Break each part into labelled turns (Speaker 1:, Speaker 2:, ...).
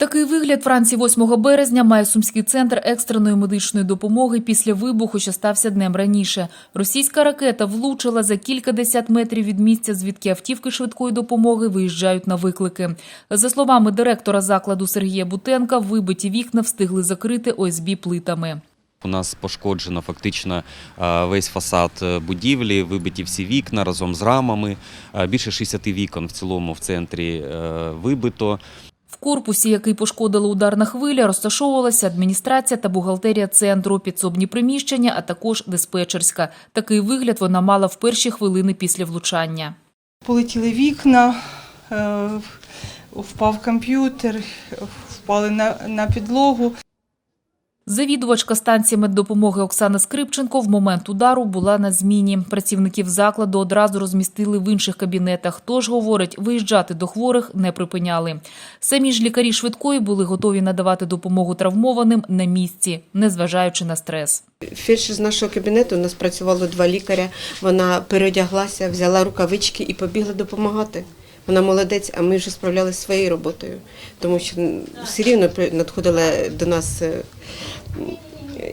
Speaker 1: Такий вигляд вранці 8 березня має Сумський центр екстреної медичної допомоги після вибуху, що стався днем раніше. Російська ракета влучила за кількадесят метрів від місця, звідки автівки швидкої допомоги виїжджають на виклики. За словами директора закладу Сергія Бутенка, вибиті вікна встигли закрити ОСБ плитами.
Speaker 2: У нас пошкоджено фактично весь фасад е, будівлі, вибиті всі вікна разом з рамами. Більше 60 вікон в цілому в центрі е, вибито.
Speaker 1: Корпусі, який пошкодила ударна хвиля, розташовувалася адміністрація та бухгалтерія центру, підсобні приміщення, а також диспетчерська. Такий вигляд вона мала в перші хвилини після влучання.
Speaker 3: Полетіли вікна, е, впав комп'ютер, впали на підлогу.
Speaker 1: Завідувачка станції меддопомоги Оксана Скрипченко в момент удару була на зміні. Працівників закладу одразу розмістили в інших кабінетах. Тож, говорить, виїжджати до хворих не припиняли. Самі ж лікарі швидкої були готові надавати допомогу травмованим на місці, незважаючи на стрес.
Speaker 4: Фельдшер з нашого кабінету у нас працювало два лікаря. Вона переодяглася, взяла рукавички і побігла допомагати. Вона молодець, а ми вже справлялися своєю роботою, тому що все рівно надходили до нас е,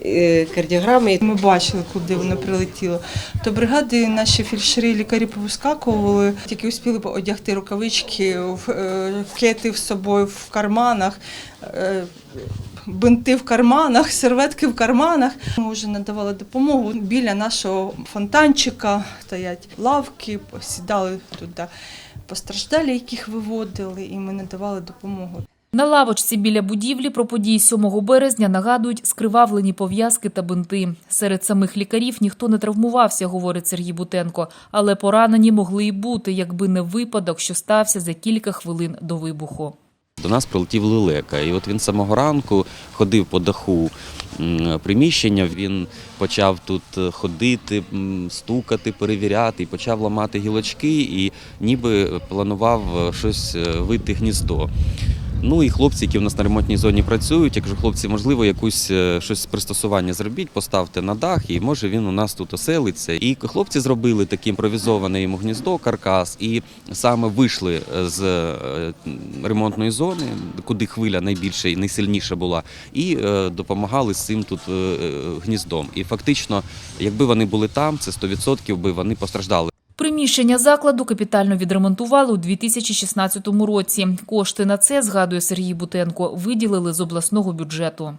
Speaker 4: е, кардіограми.
Speaker 3: Ми бачили, куди воно прилетіло. То бригади наші фельдшери лікарі повискакували, тільки успіли одягти рукавички, в- е, кети з собою в карманах. Бинти в карманах, серветки в карманах. Ми вже надавали допомогу. Біля нашого фонтанчика стоять лавки, сідали туди постраждалі, яких виводили, і ми надавали допомогу.
Speaker 1: На лавочці біля будівлі про події 7 березня нагадують скривавлені пов'язки та бинти. Серед самих лікарів ніхто не травмувався, говорить Сергій Бутенко, але поранені могли й бути, якби не випадок, що стався за кілька хвилин до вибуху.
Speaker 2: До нас прилетів лелека, і от він самого ранку ходив по даху приміщення. Він почав тут е, ходити, стукати, перевіряти, і почав ламати гілочки, і ніби планував е, щось е, вити гніздо. Ну і хлопці, які в нас на ремонтній зоні працюють, я кажу, хлопці, можливо, якусь е, щось пристосування зробіть, поставте на дах, і може він у нас тут оселиться. І хлопці зробили таке імпровізоване йому гніздо, каркас, і саме вийшли е, з е, ремонтної зони, куди хвиля найбільше і найсильніша була, і допомагали з цим тут гніздом. І фактично, якби вони були там, це 100% би вони постраждали.
Speaker 1: Приміщення закладу капітально відремонтували у 2016 році. Кошти на це, згадує Сергій Бутенко, виділили з обласного бюджету.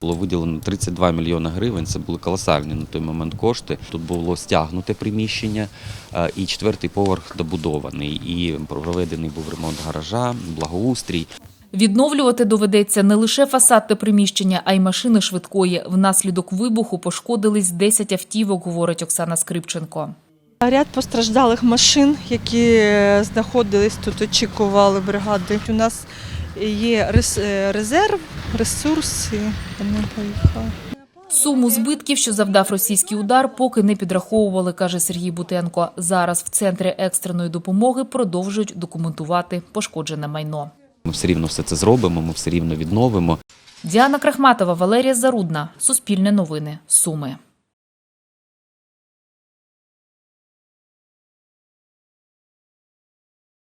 Speaker 2: Було виділено 32 мільйони гривень. Це були колосальні на той момент кошти. Тут було стягнуте приміщення, е, і четвертий поверх добудований. І проведений був ремонт гаража, благоустрій.
Speaker 1: Відновлювати доведеться не лише фасад та приміщення, а й машини швидкої. Внаслідок вибуху пошкодились 10 автівок, говорить Оксана Скрипченко.
Speaker 3: Ряд постраждалих машин, які е, знаходились тут, очікували бригади. У нас є е, резерв, ресурси. Вони поїхали.
Speaker 1: Суму збитків, що завдав російський удар, поки не підраховували, каже Сергій Бутенко. Зараз в центрі екстреної допомоги продовжують документувати пошкоджене майно.
Speaker 2: Ми все рівно все це зробимо, ми все рівно відновимо.
Speaker 1: Діана Крахматова, Валерія Зарудна. Суспільне новини. Суми.